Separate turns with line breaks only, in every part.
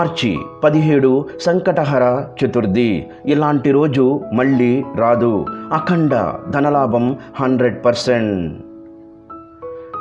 మార్చి పదిహేడు సంకటహర చతుర్థి. ఇలాంటి రోజు మళ్ళీ రాదు. అఖండ ధనలాభం హండ్రెడ్ పర్సెంట్.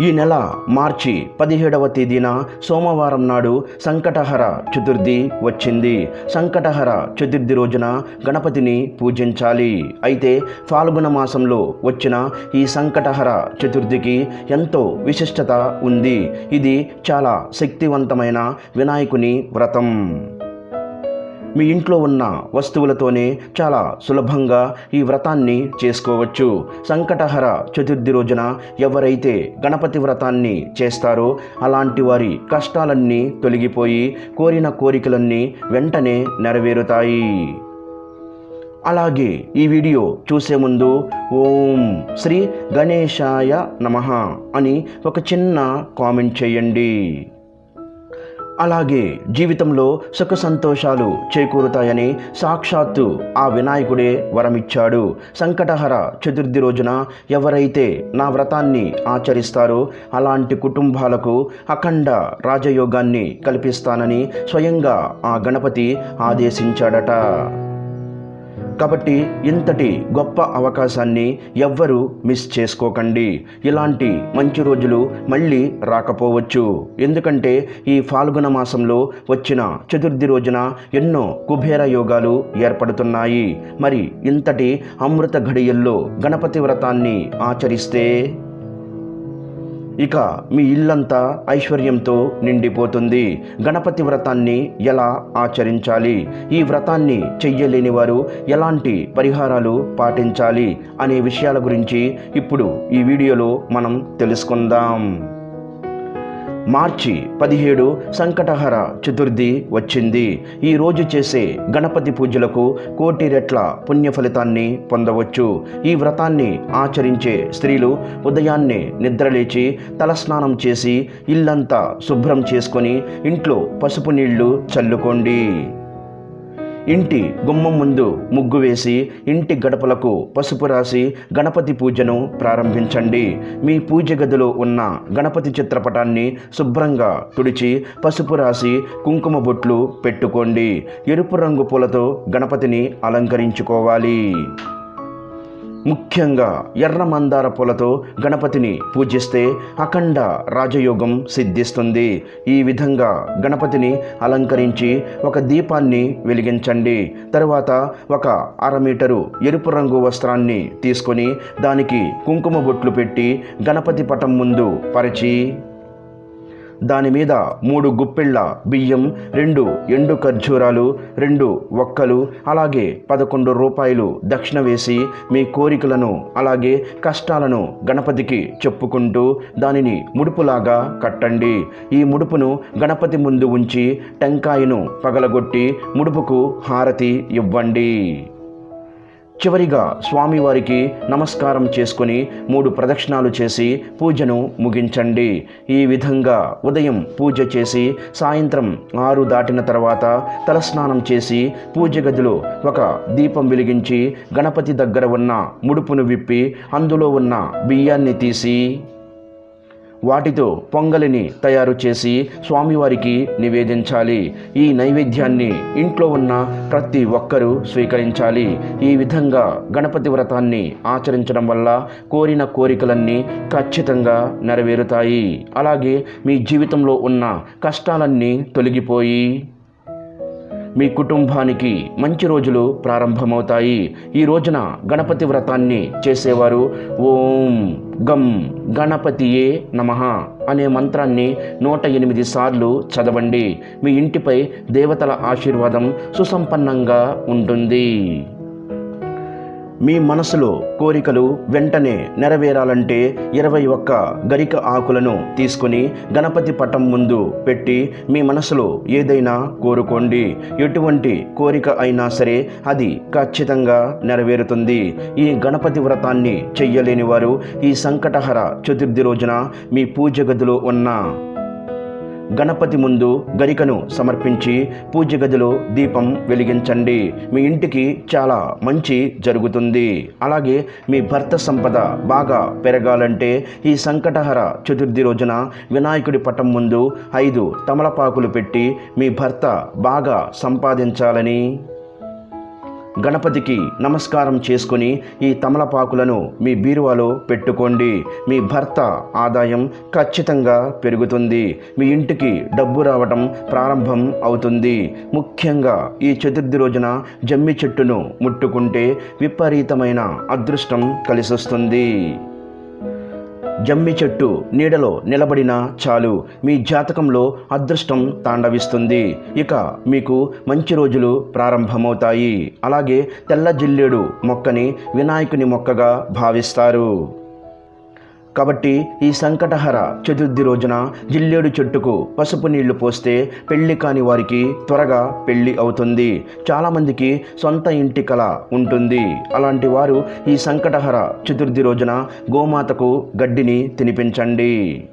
ఈ నెల మార్చి పదిహేడవ తేదీన సోమవారం నాడు సంకటహర చతుర్థి వచ్చింది. సంకటహర చతుర్థి రోజున గణపతిని పూజించాలి. అయితే ఫాల్గుణ మాసంలో వచ్చిన ఈ సంకటహర చతుర్థికి ఎంతో విశిష్టత ఉంది. ఇది చాలా శక్తివంతమైన వినాయకుని వ్రతం. మీ ఇంట్లో ఉన్న వస్తువులతోనే చాలా సులభంగా ఈ వ్రతాన్ని చేసుకోవచ్చు. సంకటహర చతుర్థి రోజున ఎవరైతే గణపతి వ్రతాన్ని చేస్తారో అలాంటి వారి కష్టాలన్నీ తొలగిపోయి కోరిన కోరికలన్నీ వెంటనే నెరవేరుతాయి. అలాగే ఈ వీడియో చూసే ముందు ఓం శ్రీ గణేశాయ నమః అని ఒక చిన్న కామెంట్ చేయండి. అలాగే జీవితంలో సుఖ సంతోషాలు చేకూరుతాయని సాక్షాత్తు ఆ వినాయకుడే వరమిచ్చాడు. సంకటహర చతుర్థి రోజున ఎవరైతే నా వ్రతాన్ని ఆచరిస్తారో అలాంటి కుటుంబాలకు అఖండ రాజయోగాన్ని కల్పిస్తానని స్వయంగా ఆ గణపతి ఆదేశించాడట. కాబట్టి ఇంతటి గొప్ప అవకాశాన్ని ఎవ్వరూ మిస్ చేసుకోకండి. ఇలాంటి మంచి రోజులు మళ్ళీ రాకపోవచ్చు. ఎందుకంటే ఈ ఫాల్గుణ మాసంలో వచ్చిన చతుర్థి రోజున ఎన్నో కుబేర యోగాలు ఏర్పడుతున్నాయి. మరి ఇంతటి అమృత ఘడియల్లో గణపతి వ్రతాన్ని ఆచరిస్తే ఇక మీ ఇల్లంతా ఐశ్వర్యంతో నిండిపోతుంది. గణపతి వ్రతాన్ని ఎలా ఆచరించాలి? ఈ వ్రతాన్ని చెయ్యలేని వారు ఎలాంటి పరిహారాలు పాటించాలి? అనే విషయాల గురించి ఇప్పుడు ఈ వీడియోలో మనం తెలుసుకుందాం. మార్చి పదిహేడు సంకటహర చతుర్థి వచ్చింది. ఈ రోజు చేసే గణపతి పూజలకు కోటి రెట్ల పుణ్య ఫలితాన్ని పొందవచ్చు. ఈ వ్రతాన్ని ఆచరించే స్త్రీలు ఉదయాన్నే నిద్రలేచి తలస్నానం చేసి ఇల్లంతా శుభ్రం చేసుకొని ఇంట్లో పసుపు నీళ్ళు చల్లుకోండి. ఇంటి గుమ్మం ముందు ముగ్గు వేసి ఇంటి గడపలకు పసుపు రాసి గణపతి పూజను ప్రారంభించండి. మీ పూజ గదిలో ఉన్న గణపతి చిత్రపటాన్ని శుభ్రంగా తుడిచి పసుపు రాసి కుంకుమ బొట్లు పెట్టుకోండి. ఎరుపు రంగు పూలతో గణపతిని అలంకరించుకోవాలి. ముఖ్యంగా ఎర్ర మందార పూలతో గణపతిని పూజిస్తే అఖండ రాజయోగం సిద్ధిస్తుంది. ఈ విధంగా గణపతిని అలంకరించి ఒక దీపాన్ని వెలిగించండి. తరువాత ఒక అర మీటరు ఎరుపు రంగు వస్త్రాన్ని తీసుకొని దానికి కుంకుమ బొట్లు పెట్టి గణపతి పటం ముందు పరిచి దాని మీద మూడు గుప్పిళ్ళ బియ్యం రెండు ఎండు ఖర్జూరాలు రెండు ఒక్కలు అలాగే పదకొండు రూపాయలు దక్షిణ వేసి మీ కోరికలను అలాగే కష్టాలను గణపతికి చెప్పుకుంటూ దానిని ముడుపులాగా కట్టండి. ఈ ముడుపును గణపతి ముందు ఉంచి టెంకాయను పగలగొట్టి ముడుపుకు హారతి ఇవ్వండి. చివరిగా స్వామివారికి నమస్కారం చేసుకుని మూడు ప్రదక్షిణాలు చేసి పూజను ముగించండి. ఈ విధంగా ఉదయం పూజ చేసి సాయంత్రం ఆరు దాటిన తర్వాత తలస్నానం చేసి పూజ గదిలో ఒక దీపం వెలిగించి గణపతి దగ్గర ఉన్న ముడుపును విప్పి అందులో ఉన్న బియ్యాన్ని తీసి వాటితో పొంగలిని తయారు చేసి స్వామివారికి నివేదించాలి. ఈ నైవేద్యాన్ని ఇంట్లో ఉన్న ప్రతి ఒక్కరూ స్వీకరించాలి. ఈ విధంగా గణపతి వ్రతాన్ని ఆచరించడం వల్ల కోరిన కోరికలన్నీ ఖచ్చితంగా నెరవేరుతాయి. అలాగే మీ జీవితంలో ఉన్న కష్టాలన్నీ తొలగిపోయి మీ కుటుంబానికి మంచి రోజులు ప్రారంభమవుతాయి. ఈ రోజున గణపతి వ్రతాన్ని చేసేవారు ఓం గం గణపతియే నమః అనే మంత్రాన్ని నూట ఎనిమిది సార్లు చదవండి. మీ ఇంటిపై దేవతల ఆశీర్వాదం సుసంపన్నంగా ఉంటుంది. మీ మనసులో కోరికలు వెంటనే నెరవేరాలంటే ఇరవై ఒక్క గరిక ఆకులను తీసుకొని గణపతి పటం ముందు పెట్టి మీ మనసులో ఏదైనా కోరుకోండి. ఎటువంటి కోరిక అయినా సరే అది ఖచ్చితంగా నెరవేరుతుంది. ఈ గణపతి వ్రతాన్ని చెయ్యలేని వారు ఈ సంకటహర చతుర్థి రోజున మీ పూజ గదిలో ఉన్న గణపతి ముందు గరికను సమర్పించి పూజ గదిలో దీపం వెలిగించండి. మీ ఇంటికి చాలా మంచి జరుగుతుంది. అలాగే మీ భర్త సంపద బాగా పెరగాలంటే ఈ సంకటహర చతుర్థి రోజున వినాయకుడి పటం ముందు ఐదు తమలపాకులు పెట్టి మీ భర్త బాగా సంపాదించాలని గణపతికి నమస్కారం చేసుకుని ఈ తమలపాకులను మీ బీరువాలో పెట్టుకోండి. మీ భర్త ఆదాయం ఖచ్చితంగా పెరుగుతుంది. మీ ఇంటికి డబ్బు రావటం ప్రారంభం అవుతుంది. ముఖ్యంగా ఈ చతుర్థి రోజున జమ్మి చెట్టును ముట్టుకుంటే విపరీతమైన అదృష్టం కలిసొస్తుంది. జమ్మి చెట్టు నీడలో నిలబడినా చాలు. మీ జాతకంలో అదృష్టం తాండవిస్తుంది. ఇక మీకు మంచి రోజులు ప్రారంభమవుతాయి. అలాగే తెల్ల జిల్లేడు మొక్కని వినాయకుని మొక్కగా భావిస్తారు. కాబట్టి ఈ సంకటహర చతుర్థి రోజున జిల్లేడు చెట్టుకు పసుపు నీళ్ళు పోస్తే పెళ్ళి కాని వారికి త్వరగా పెళ్ళి అవుతుంది. చాలామందికి సొంత ఇంటి కల ఉంటుంది. అలాంటి వారు ఈ సంకటహర చతుర్థి రోజున గోమాతకు గడ్డిని తినిపించండి.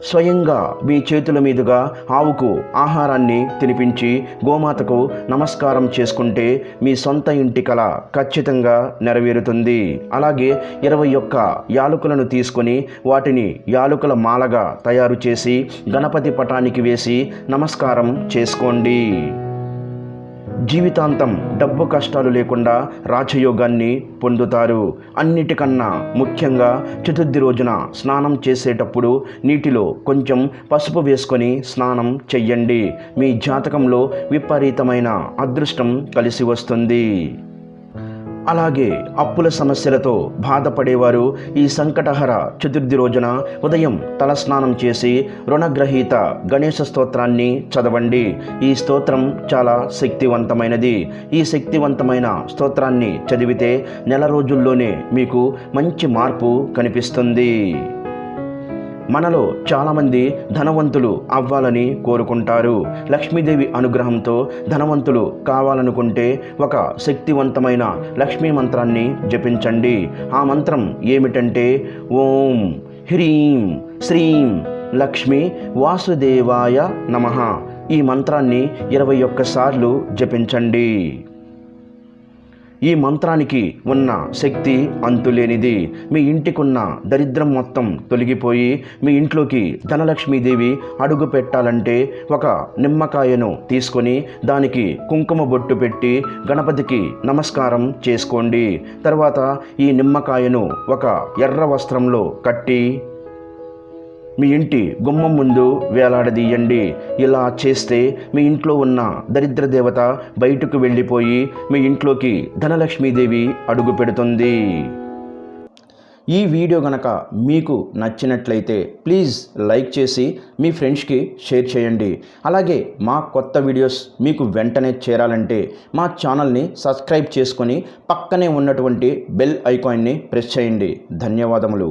స్వయంగా మీ చేతుల మీదుగా ఆవుకు ఆహారాన్ని తినిపించి గోమాతకు నమస్కారం చేసుకుంటే మీ సొంత ఇంటి కళ ఖచ్చితంగా నెరవేరుతుంది. అలాగే ఇరవై ఒక్క యాలకులను తీసుకొని వాటిని యాలకుల మాలగా తయారు చేసి గణపతి పటానికి వేసి నమస్కారం చేసుకోండి. జీవితాంతం డబ్బు కష్టాలు లేకుండా రాజయోగాన్ని పొందుతారు. అన్నిటికన్నా ముఖ్యంగా చతుర్థి రోజున స్నానం చేసేటప్పుడు నీటిలో కొంచెం పసుపు వేసుకొని స్నానం చెయ్యండి. మీ జాతకంలో విపరీతమైన అదృష్టం కలిసి వస్తుంది. అలాగే అప్పుల సమస్యలతో బాధపడేవారు ఈ సంకటహర చతుర్థి రోజున ఉదయం తలస్నానం చేసి రుణగ్రహీత గణేశ స్తోత్రాన్ని చదవండి. ఈ స్తోత్రం చాలా శక్తివంతమైనది. ఈ శక్తివంతమైన స్తోత్రాన్ని చదివితే నెల రోజుల్లోనే మీకు మంచి మార్పు కనిపిస్తుంది. మనలో చాలామంది ధనవంతులు అవ్వాలని కోరుకుంటారు. లక్ష్మీదేవి అనుగ్రహంతో ధనవంతులు కావాలనుకుంటే ఒక శక్తివంతమైన లక్ష్మీ మంత్రాన్ని జపించండి. ఆ మంత్రం ఏమిటంటే ఓం హ్రీం శ్రీం లక్ష్మి వాసుదేవాయ నమ. ఈ మంత్రాన్ని ఇరవై ఒక్కసార్లు జపించండి. ఈ మంత్రానికి ఉన్న శక్తి అంతులేనిది. మీ ఇంటికున్న దరిద్రం మొత్తం తొలగిపోయి మీ ఇంట్లోకి ధనలక్ష్మీదేవి అడుగు పెట్టాలంటే ఒక నిమ్మకాయను తీసుకొని దానికి కుంకుమ బొట్టు పెట్టి గణపతికి నమస్కారం చేసుకోండి. తర్వాత ఈ నిమ్మకాయను ఒక ఎర్ర వస్త్రంలో కట్టి మీ ఇంటి గుమ్మం ముందు వేలాడదీయండి. ఇలా చేస్తే మీ ఇంట్లో ఉన్న దరిద్ర దేవత బయటకు వెళ్ళిపోయి మీ ఇంట్లోకి ధనలక్ష్మీదేవి అడుగు పెడుతుంది. ఈ వీడియో గనక మీకు నచ్చినట్లయితే ప్లీజ్ లైక్ చేసి మీ ఫ్రెండ్స్కి షేర్ చేయండి. అలాగే మా కొత్త వీడియోస్ మీకు వెంటనే చేరాలంటే మా ఛానల్ని సబ్స్క్రైబ్ చేసుకొని పక్కనే ఉన్నటువంటి బెల్ ఐకాన్ని ప్రెస్ చేయండి. ధన్యవాదములు.